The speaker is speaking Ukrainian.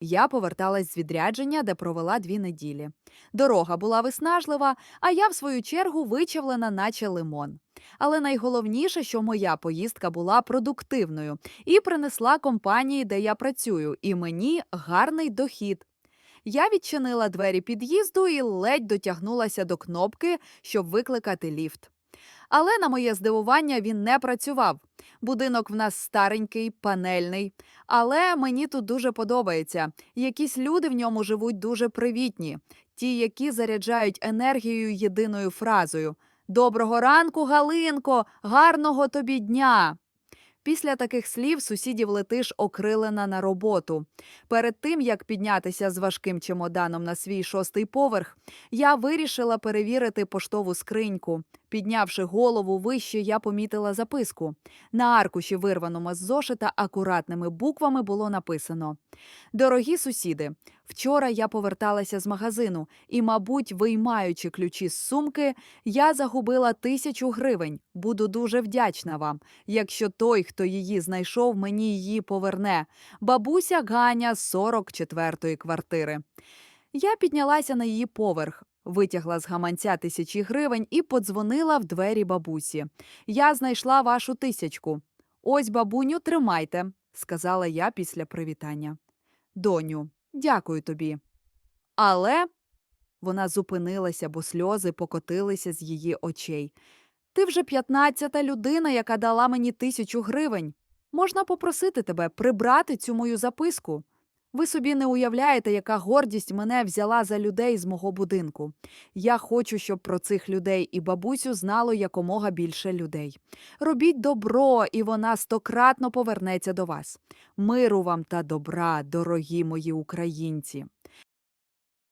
Я поверталась з відрядження, де провела дві неділі. Дорога була виснажлива, а я, в свою чергу, вичавлена, наче лимон. Але найголовніше, що моя поїздка була продуктивною і принесла компанії, де я працюю, і мені гарний дохід. Я відчинила двері під'їзду і ледь дотягнулася до кнопки, щоб викликати ліфт. Але на моє здивування він не працював. Будинок в нас старенький, панельний, але мені тут дуже подобається. Якісь люди в ньому живуть дуже привітні, ті, які заряджають енергією єдиною фразою: Доброго ранку, Галинко! Гарного тобі дня! Після таких слів сусідів летиш окрилена на роботу. Перед тим як піднятися з важким чемоданом на свій шостий поверх, я вирішила перевірити поштову скриньку. Піднявши голову вище, я помітила записку. На аркуші, вирваному з зошита, акуратними буквами було написано: Дорогі сусіди, вчора я поверталася з магазину і, мабуть, виймаючи ключі з сумки, я загубила тисячу гривень. Буду дуже вдячна вам, якщо той, хто її знайшов, мені її поверне. Бабуся Ганя з 44-ї квартири. Я піднялася на її поверх, витягла з гаманця тисячі гривень і подзвонила в двері бабусі. Я знайшла вашу тисячку. Ось, бабуню, тримайте, сказала я після привітання. Доню, дякую тобі. Але вона зупинилася, бо сльози покотилися з її очей. Ти вже п'ятнадцята людина, яка дала мені тисячу гривень. Можна попросити тебе прибрати цю мою записку. Ви собі не уявляєте, яка гордість мене взяла за людей з мого будинку. Я хочу, щоб про цих людей і бабусю знало якомога більше людей. Робіть добро, і вона стократно повернеться до вас. Миру вам та добра, дорогі мої українці.